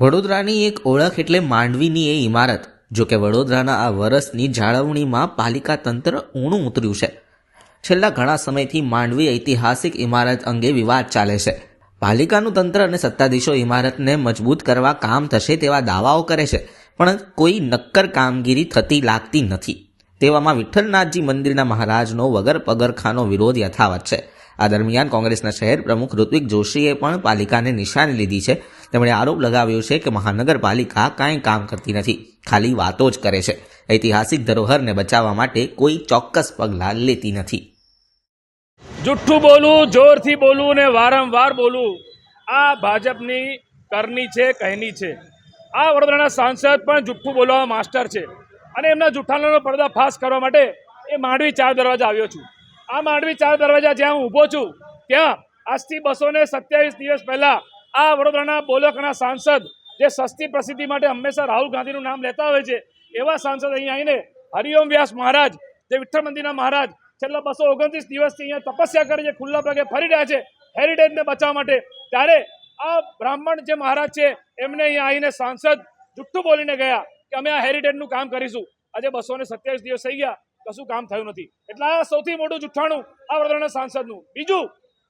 વડોદરાની એક ઓળખ એટલે માંડવીની એ ઇમારત જો કે વડોદરાના આ વરસની જાળવણીમાં પાલિકા તંત્ર ઊણું ઉતર્યું છે. છેલ્લા ઘણા સમયથી માંડવી ઐતિહાસિક ઇમારત અંગે વિવાદ ચાલે છે. પાલિકાનું તંત્ર અને સત્તાધીશો ઇમારતને મજબૂત કરવા કામ થશે તેવા દાવાઓ કરે છે, પણ કોઈ નક્કર કામગીરી થતી લાગતી નથી. તેવામાં વિઠ્ઠલનાથજી મંદિરના મહારાજનો વગર પગરખાનો વિરોધ યથાવત છે. આ દરમિયાન કોંગ્રેસના શહેર પ્રમુખ ઋત્વિક જોશીએ પણ પાલિકાને નિશાને લીધી છે. તેમણે આરોપ લગાવ્યો છે કે મહાનગરપાલિકા કાંઈ કામ કરતી નથી, ખાલી વાતો જ કરે છે. ઐતિહાસિક ધરોહરને બચાવવા માટે કોઈ ચોક્કસ પગલાં લેતી નથી. જુઠ્ઠું બોલવું જોરથી બોલવું ને વારંવાર બોલવું આ ભાજપની કરની છે, કહેની છે. આ વડોદરાના સાંસદ પણ જુઠ્ઠું બોલવા માસ્ટર છે. અને એમના જુઠ્ઠાણાનો પડદાફાશ કરવા માટે એ માંડવી ચાર દરવાજા આવ્યો છું. આ માંડવી ચાર દરવાજા જ્યાં હું ઊભો છું, ત્યાં આજથી બસો ને સત્યાવીસ દિવસ પહેલાં આ વડોદરાના બોલકના સાંસદ, જે સસ્તી પ્રસિદ્ધિ માટે હંમેશા રાહુલ ગાંધીનું નામ લેતા હોય છે, એવા સાંસદ અહીં આવીને હરિઓમ વ્યાસ મહારાજ, જે વિઠ્ઠલ મંદિરના મહારાજ, છેલ્લા બસો ઓગણત્રીસ દિવસથી અહીંયા તપસ્યા કરી છે, ખુલ્લા પગે ફરી રહ્યા છે હેરિટેજને બચાવવા માટે, ત્યારે આ બ્રાહ્મણ જે મહારાજ છે, એમને અહીંયા આવીને સાંસદ જુઠ્ઠું બોલીને ગયા કે અમે આ હેરિટેજનું કામ કરીશું. આજે બસો ને સત્યાવીસ દિવસ થઈ ગયા કશું કામ થયું નથી. એટલે સૌથી મોટું જુઠ્ઠાણું આ વડોદરાના સાંસદનું. બીજું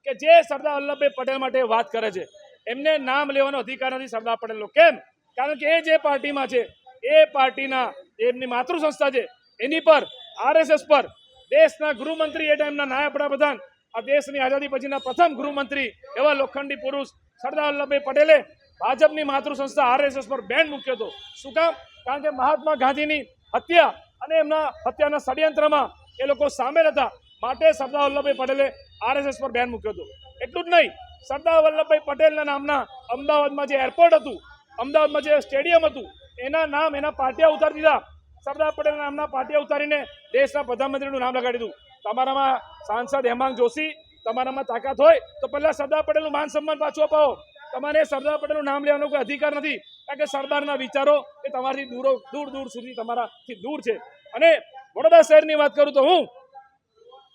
કે જે સરદાર વલ્લભભાઈ પટેલ માટે વાત કરે છે, એમને નામ લેવાનો અધિકાર નથી સરદાર પટેલનો. કેમ? કારણ કે એ જે પાર્ટીમાં છે, એ પાર્ટીના એમની માતૃ સંસ્થા છે, એની પર આરએસએસ પર દેશના ગૃહમંત્રી એ ટાઈમના નાયબ વડાપ્રધાન, આ દેશની આઝાદી પછીના પ્રથમ ગૃહમંત્રી એવા લોખંડી પુરુષ સરદાર વલ્લભભાઈ પટેલે ભાજપની માતૃ સંસ્થા આરએસએસ પર બેન મૂક્યો હતો. શું કામ? કારણ કે મહાત્મા ગાંધીની હત્યા અને એમના હત્યાના ષડયંત્રમાં એ લોકો સામેલ હતા. માટે સરદાર વલ્લભભાઈ પટેલે આરએસએસ પર બેન મૂક્યો હતો. એટલું જ નહીં, સરદાર વલ્લભભાઈ પટેલના નામના અમદાવાદમાં જે એરપોર્ટ હતું, અમદાવાદમાં જે સ્ટેડિયમ હતું, એના નામ, એના પાટિયા ઉતારી દીધા. સરદાર પટેલ નામના પાટિયા ઉતારીને દેશના પ્રધાનમંત્રીનું નામ લગાડી દીધું. તમારામાં સાંસદ હેમાંગ જોશી, તમારામાં તાકાત હોય, તો પહેલાં સરદાર પટેલનું માન સન્માન પાછું અપાવો. તમારે સરદાર પટેલનું નામ લેવાનો કોઈ અધિકાર નથી. કારણ કે સરદારના વિચારો એ તમારાથી દૂરો, દૂર દૂર સુધી તમારાથી દૂર છે. અને વડોદરા શહેરની વાત કરું તો હું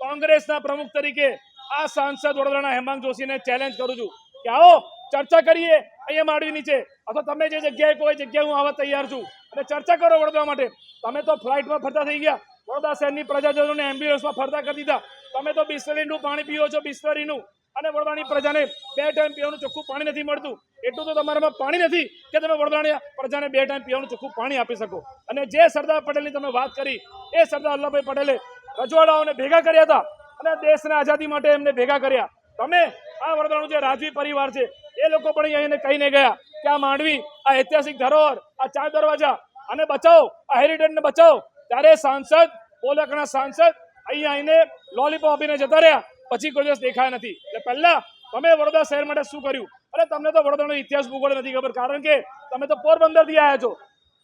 કોંગ્રેસના પ્રમુખ તરીકે આ સાંસદ વડોદરાના હેમાંગ જોશીને ચેલેન્જ કરું છું કે આવો ચર્ચા કરીએ, અહીંયા માંડવી નીચે. અથવા તમે જે જગ્યાએ કોઈ જગ્યાએ હું આવવા તૈયાર છું. અને ચર્ચા કરો વડોદરા માટે. તમે તો ફ્લાઇટમાં ફરતા થઈ ગયા. વડોદરા શહેરની પ્રજાજનોને એમ્બ્યુલન્સમાં ફરતા કરી દીધા. તમે તો બિસ્લરીનું પાણી પીઓ છો બિસ્લરીનું અને વડોદરાની પ્રજાને બે ટાઈમ પીવાનું ચોખ્ખું પાણી નથી મળતું. એટલું તો તમારામાં પાણી નથી કે તમે વડોદરાની પ્રજાને બે ટાઈમ પીવાનું ચોખ્ખું પાણી આપી શકો. અને જે સરદાર પટેલની તમે વાત કરી, એ સરદાર વલ્લભભાઈ પટેલે રજવાડાઓને ભેગા કર્યા હતા અને દેશને આઝાદી માટે એમને ભેગા કર્યા. તમે આ વડોદરાનું જે રાજવી પરિવાર છે, એ લોકો પણ અહીંયા કહીને ગયા કે આ માંડવી, આ ઐતિહાસિક ધરોહર, આ ચાર દરવાજા અને બચાવો, આ હેરિટેજને બચાવો. ત્યારે સાંસદ બોલકના સાંસદ અહીંયા આવીને લોલીપોપ આપીને જતા રહ્યા. પછી કોઈ દિવસ દેખાયા નથી. એટલે પહેલા તમે વડોદરા શહેર માટે શું કર્યું? અરે તમને તો વડોદરાનો ઇતિહાસ ભૂગોળ નથી ખબર. કારણ કે તમે તો પોરબંદરથી આવ્યા છો.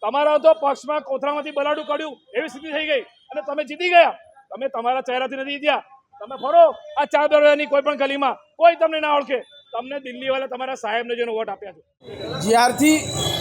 તમારા તો પક્ષમાં કોથળામાંથી બલાડું કાઢ્યું એવી સ્થિતિ થઈ ગઈ. અને તમે જીતી ગયા. તમે તમારા ચહેરાથી નથી જીત્યા. તમે ફરો આ ચાર દરવાજાની કોઈ પણ ગલીમાં. કોઈ તમને ના ઓળખે. તમને દિલ્હીવાળા તમારા સાહેબને જેનો વોટ આપ્યા છે. જ્યારથી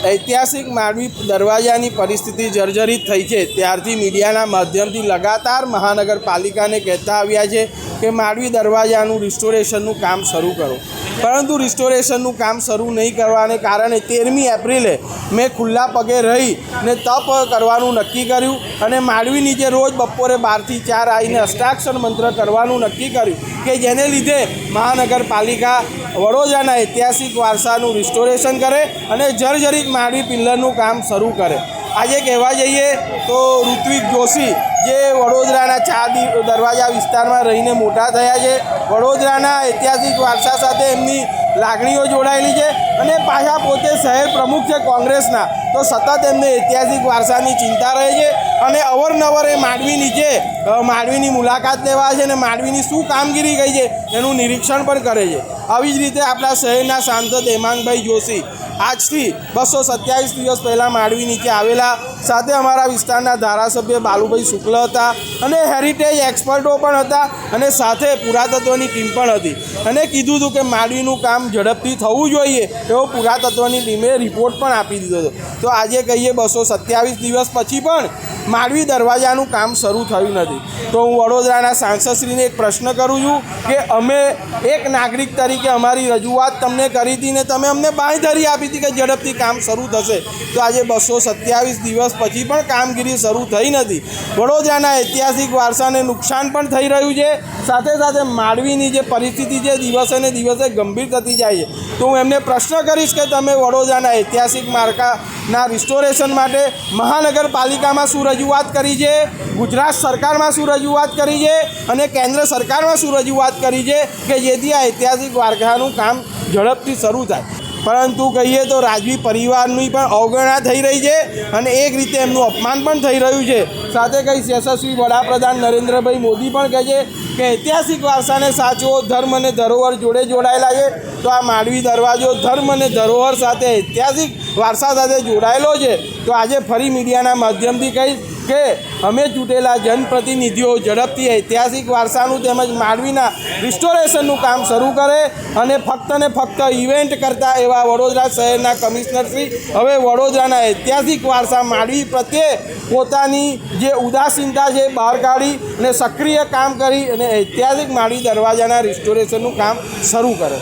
ઐતિહાસિક માંડવી દરવાજાની પરિસ્થિતિ જર્જરિત થઈ છે. ત્યારથી મીડિયાના માધ્યમથી લગાતાર મહાનગરપાલિકાને કહેતા આવ્યા છે કે માંડવી દરવાજાનું રિસ્ટોરેશનનું કામ શરૂ કરો. પરંતુ રિસ્ટોરેશનનું કામ શરૂ નહીં કરવાને કારણે તેરમી એપ્રિલે મેં ખુલ્લા પગે રહી ને તપ કરવાનું નક્કી કર્યું અને માંડવી નીચે રોજ બપોરે બારથી ચાર આવીને અષ્ટાક્ષર મંત્ર કરવાનું નક્કી કર્યું કે જેને લીધે મહાનગરપાલિકા વડોદરાના ઐતિહાસિક વારસાનું રિસ્ટોરેશન કરે અને જર્જરિત માંડવી પિલ્લરનું કામ શરૂ કરે. આજે કહેવા જઈએ તો ઋત્વિક જોશી જે વડોદરાના દી- દરવાજા વિસ્તારમાં રહીને મોટા થયા છે. વડોદરાના ઐતિહાસિક વારસા સાથે એમની લાગણીઓ જોડાયેલી છે અને પાછા પોતે શહેર પ્રમુખ છે કોંગ્રેસના, તો સતત એમને ઐતિહાસિક વારસાની ચિંતા રહે છે અને અવરનવર એ માંડવી નીચે માંડવીની મુલાકાત લેવા છે અને માંડવીની શું કામગીરી ગઈ છે એનું નિરીક્ષણ પણ કરે છે. આવી જ રીતે આપણા શહેરના સાંસદ હેમાંગભાઈ જોશી આજથી બસો સત્યાવીસ દિવસ પહેલાં માંડવી નીચે આવેલા સાથે અમારા વિસ્તારના ધારાસભ્ય બાલુભાઈ શુક્લ હતા અને હેરિટેજ એક્સપર્ટો પણ હતા અને સાથે પુરાતત્વની ટીમ પણ હતી. અને કીધું હતું કે માંડવીનું કામ ઝડપથી થવું જોઈએ એવો પુરાતત્વની ટીમે રિપોર્ટ પણ આપી દીધો હતો. તો આજે કહીએ બસો સત્યાવીસ દિવસ પછી પણ માંડવી દરવાજાનું કામ શરૂ થયું નથી. તો હું વડોદરાના સાંસદશ્રીને એક પ્રશ્ન કરું છું કે અમે એક નાગરિક તરીકે તરીકે અમારી રજૂઆત તમને કરી હતી ને તમે અમને બાંયધરી આપી હતી કે ઝડપથી કામ શરૂ થશે. તો આજે બસો સત્યાવીસ દિવસ પછી પણ કામગીરી શરૂ થઈ નથી. વડોદરાના ઐતિહાસિક વારસાને નુકસાન પણ થઈ રહ્યું છે. સાથે સાથે માંડવીની જે પરિસ્થિતિ છે, દિવસે ને દિવસે ગંભીર થતી જાય છે. તો હું એમને પ્રશ્ન કરીશ કે તમે વડોદરાના ઐતિહાસિક માર્કાના રિસ્ટોરેશન માટે મહાનગરપાલિકામાં શું રજૂઆત કરી છે? ગુજરાત સરકારમાં શું રજૂઆત કરી છે? અને કેન્દ્ર સરકારમાં શું રજૂઆત કરી છે? કે જેથી આ ઐતિહાસિક વારસાનું કામ ઝડપથી શરૂ થાય. પરંતુ કહીએ તો રાજવી પરિવારની પણ અવગણના થઈ રહી છે અને એક રીતે એમનું અપમાન પણ થઈ રહ્યું છે. સાથે કહી યશસ્વી વડાપ્રધાન નરેન્દ્રભાઈ મોદી પણ કહે છે કે ઐતિહાસિક વારસાને સાચવો, ધર્મ અને ધરોહર જોડે જોડાયેલા છે. તો આ માંડવી દરવાજો ધર્મ અને ધરોહર સાથે ઐતિહાસિક વારસા સાથે જોડાયેલો છે. તો આજે ફરી મીડિયાના માધ્યમથી કહીશ કે અમે ચૂંટેલા જનપ્રતિનિધિઓ, ઝડપથી ઐતિહાસિક વારસાનું તેમજ માંડવીના રિસ્ટોરેશનનું કામ શરૂ કરે અને ફક્ત ને ફક્ત ઇવેન્ટ કરતા એવા વડોદરા શહેરના કમિશનરશ્રી હવે વડોદરાના ઐતિહાસિક વારસા માંડવી પ્રત્યે પોતાની જે ઉદાસીનતા છે બહાર કાઢી અને સક્રિય કામ કરી અને ઐતિહાસિક માંડવી દરવાજાના રિસ્ટોરેશનનું કામ શરૂ કરે.